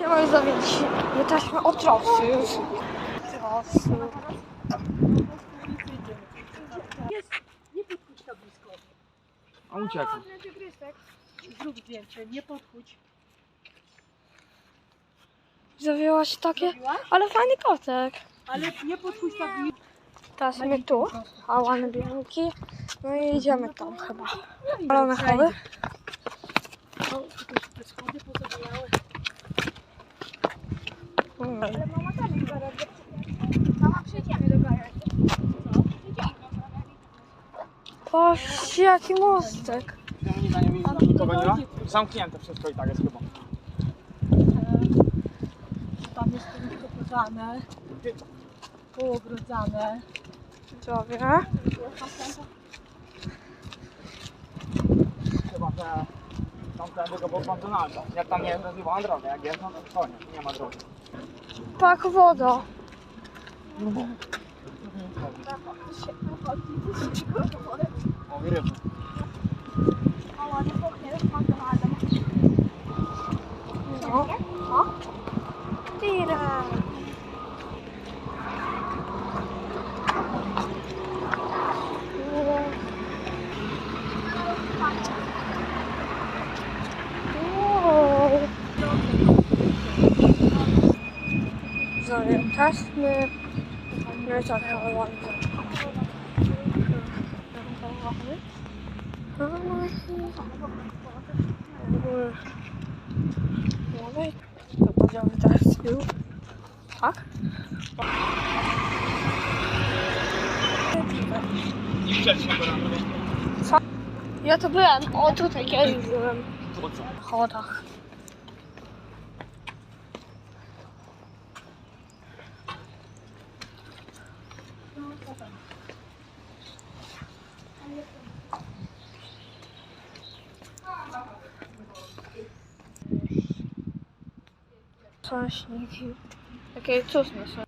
Nie mogę zawiedzieć. Jesteśmy otrosy już. Otrosy. Nie podchodź tak blisko. A uciekł. Zrób zdjęcie, nie podchodź. Zawięłaś takie... Zrobiłaś? Ale fajny kotek. Ale nie podchodź tak blisko. Teraz my tu. A ładne bianki. No i idziemy tam chyba. Ale mechowy. O, tutaj te schody pozabijały. Mm. Mama też jest garażu. Mama, przejdziemy do garażu. Patrzcie, jaki mostek. Nie ma? Zamknięte wszystko i tak jest chyba. Tam jest to pokazane. Poogrodzane. Zdrowie. Chyba, że tamtędy go pod McDonalda. Jak tam nie jest droga, jak jest, no to koniec, nie ma drogi. Pak woda. Mówi ryby. Mama, nie pochnie, mam to razem. No. O? Tira. Zorientaszmy. No i tak, ale ładnie. Dalej. To będziemy teraz tyłu. Tak? I drogę. Ja to byłem. O, tutaj kiedyś byłem. Po co? W chodach. Sośniki. Takie cudne są.